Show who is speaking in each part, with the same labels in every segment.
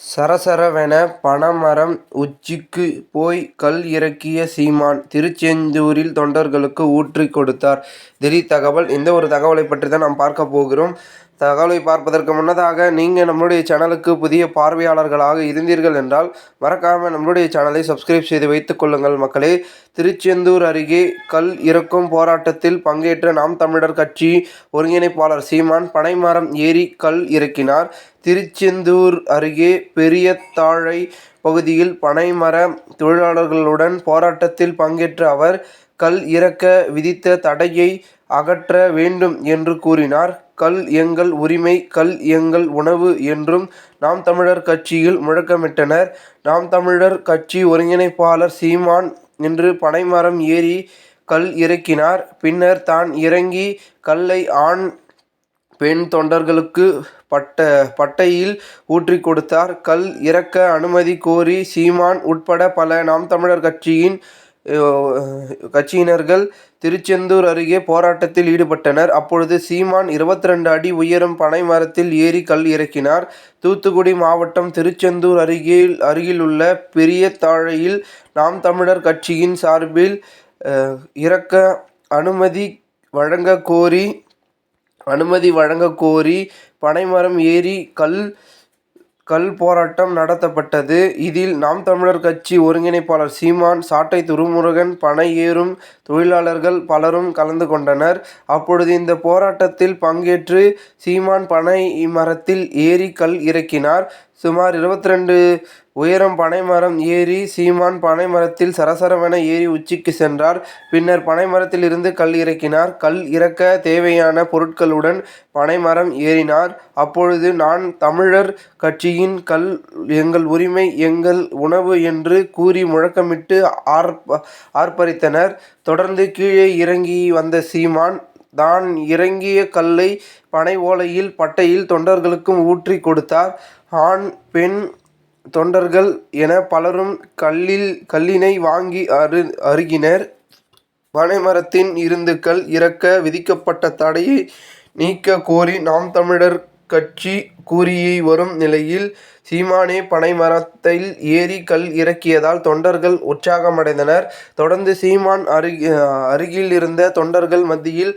Speaker 1: சரசரவென பனைமரம் உச்சிக்குப் போய் கல் இறக்கிய சீமான் திருச்செந்தூரில் தொண்டர்களுக்கு ஊற்றிக் கொடுத்தார். திடீர் தகவல் இந்த ஒரு தகவலை பற்றி தான் நாம் பார்க்க போகிறோம். தகவலை பார்ப்பதற்கு முன்னதாக நீங்கள் நம்மளுடைய சேனலுக்கு புதிய பார்வையாளர்களாக இருந்தீர்கள் என்றால் மறக்காமல் நம்மளுடைய சேனலை சப்ஸ்கிரைப் செய்து வைத்துக் கொள்ளுங்கள் மக்களே. திருச்செந்தூர் அருகே கல் இறக்கும் போராட்டத்தில் பங்கேற்ற நாம் தமிழர் கட்சி ஒருங்கிணைப்பாளர் சீமான் பனைமரம் ஏறி கல் இறக்கினார். திருச்செந்தூர் அருகே பெரிய தாழை பகுதியில் பனைமர தொழிலாளர்களுடன் போராட்டத்தில் பங்கேற்ற அவர் கல் இறக்க விதித்த தடையை அகற்ற வேண்டும் என்று கூறினார். கல் எங்கள் உரிமை கல் எங்கள் உணவு என்றும் நாம் தமிழர் கட்சியில் முழக்கமிட்டனர். நாம் தமிழர் கட்சி ஒருங்கிணைப்பாளர் சீமான் இன்று பனைமரம் ஏறி கல் இறக்கினார். பின்னர் தான் இறங்கி கல்லை ஆண் பெண் தொண்டர்களுக்கு பட்ட பட்டையில் ஊற்றிக் கொடுத்தார். கல் இறக்க அனுமதி கோரி சீமான் உட்பட பல நாம் தமிழர் கட்சியின் கட்சியினர்கள் திருச்செந்தூர் அருகே போராட்டத்தில் ஈடுபட்டனர். அப்பொழுது சீமான் இருபத்திரண்டு அடி உயரும் பனை மரத்தில் ஏறி கல் இறக்கினார். தூத்துக்குடி மாவட்டம் திருச்செந்தூர் அருகில் அருகிலுள்ள பெரியதாழையில் நாம் தமிழர் கட்சியின் சார்பில் இறக்க அனுமதி வழங்க கோரி அனுமதி வழங்கக் கோரி பனைமரம் ஏறி கல் கல் போராட்டம் நடத்தப்பட்டது. இதில் நாம் தமிழர் கட்சி ஒருங்கிணைப்பாளர் சீமான் சாட்டை துரைமுருகன் பனை ஏறும் தொழிலாளர்கள் பலரும் கலந்து கொண்டனர். அப்பொழுது இந்த போராட்டத்தில் பங்கேற்று சீமான் பனை மரத்தில் ஏறி கல் இறக்கினார். சுமார் இருபத்திரண்டு உயரம் பனைமரம் ஏறி சீமான் பனை மரத்தில் சரசரவென ஏறி உச்சிக்கு சென்றார். பின்னர் பனைமரத்தில் இருந்து கல் இறக்கினார். கல் இறக்க தேவையான பொருட்களுடன் பனைமரம் ஏறினார். அப்பொழுது நான் தமிழர் கட்சியின் கல் எங்கள் உரிமை எங்கள் உணவு என்று கூறி முழக்கமிட்டு ஆர்ப்பரித்தனர். தொடர்ந்து கீழே இறங்கி வந்த சீமான் தான் இறங்கிய கல்லை பனை ஓலையில் பட்டையில் தொண்டர்களுக்கும் ஊற்றிக் கொடுத்தார். ஆண் பெண் தொண்டர்கள் என பலரும் கல்லில் கல்லினை வாங்கி அரு அருகினர். பனைமரத்தின் இருந்து கல் இறக்க விதிக்கப்பட்ட தடையை நீக்க கோரி நாம் தமிழர் கட்சி கூறியை வரும் நிலையில் சீமானே பனை மரத்தில் ஏறி கல் இறக்கியதால் தொண்டர்கள் உற்சாகமடைந்தனர். தொடர்ந்து சீமான் அருகில் இருந்த தொண்டர்கள் மத்தியில்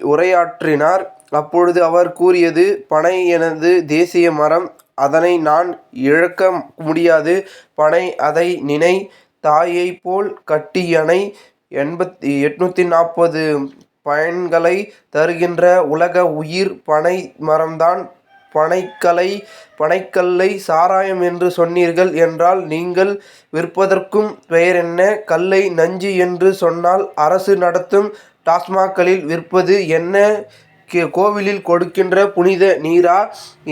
Speaker 1: உரையாற்றினார். அப்பொழுது அவர் கூறியது பனை எனது தேசிய மரம். அதனை நான் இழக்க முடியாது. பனை அதை நினை. தாயைப் போல் கட்டியனை எண்பத்தி எட்நூற்றி நாற்பது பயன்களை தருகின்ற உலக உயிர் பனை மரம்தான். பனைக்கலை பனைக்கல்லை சாராயம் என்று சொன்னீர்கள் என்றால் நீங்கள் விற்பதற்கும் பெயரென்ன? கல்லை நஞ்சு என்று சொன்னால் அரசு நடத்தும் டாஸ்மாக்களில் விற்பது என்ன? கோவிலில் கொடுக்கின்ற புனித நீரா?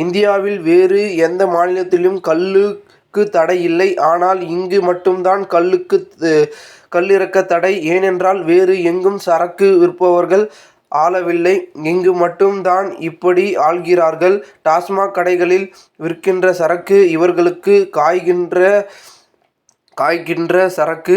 Speaker 1: இந்தியாவில் வேறு எந்த மாநிலத்திலும் கல்லுக்கு தடை இல்லை. ஆனால் இங்கு மட்டும்தான் கல்லுக்கு கல்லிறக்க தடை. ஏனென்றால் வேறு எங்கும் சரக்கு விற்பவர்கள் ஆளவில்லை. இங்கு மட்டும் தான் இப்படி ஆள்கிறார்கள். டாஸ்மாக் கடைகளில் விற்கின்ற சரக்கு இவர்களுக்கு காய்கின்ற காய்கின்ற சரக்கு.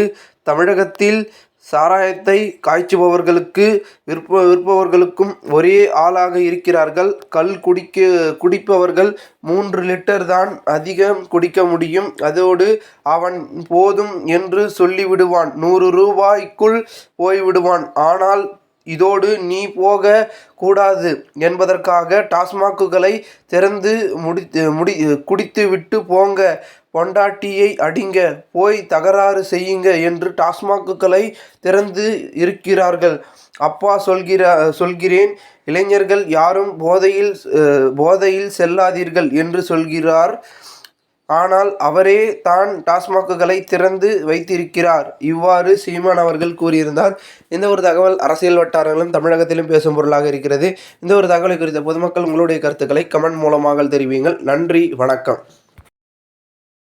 Speaker 1: தமிழகத்தில் சாராயத்தை காய்ச்சுபவர்களுக்கு விற்ப விற்பவர்களுக்கும் ஒரே ஆளாக இருக்கிறார்கள். கல் குடிக்க குடிப்பவர்கள் மூன்று லிட்டர் தான் அதிகம் குடிக்க முடியும். அதோடு அவன் போதும் என்று சொல்லிவிடுவான். நூறு ரூபாய்க்குள் போய்விடுவான். ஆனால் இதோடு நீ போக கூடாது என்பதற்காக டாஸ்மாக்குகளை திறந்து முடித்து முடி குடித்துவிட்டு போங்க பொண்டாட்டியை அடிங்க போய் தகராறு செய்யுங்க என்று டாஸ்மாக்குகளை திறந்து இருக்கிறார்கள். அப்பா சொல்கிறேன் இளைஞர்கள் யாரும் போதையில் போதையில் செல்லாதீர்கள் என்று சொல்கிறார். ஆனால் அவரே தான் டாஸ்மாக்குகளை திறந்து வைத்திருக்கிறார். இவ்வாறு சீமான் அவர்கள் கூறியிருந்தார். இந்த ஒரு தகவல் அரசியல் வட்டாரங்களிலும் தமிழகத்திலும் பேசும் பொருளாக இருக்கிறது. இந்த ஒரு தகவலை குறித்த பொதுமக்கள் உங்களுடைய கருத்துக்களை கமெண்ட் மூலமாக தெரிவியுங்கள். நன்றி வணக்கம்.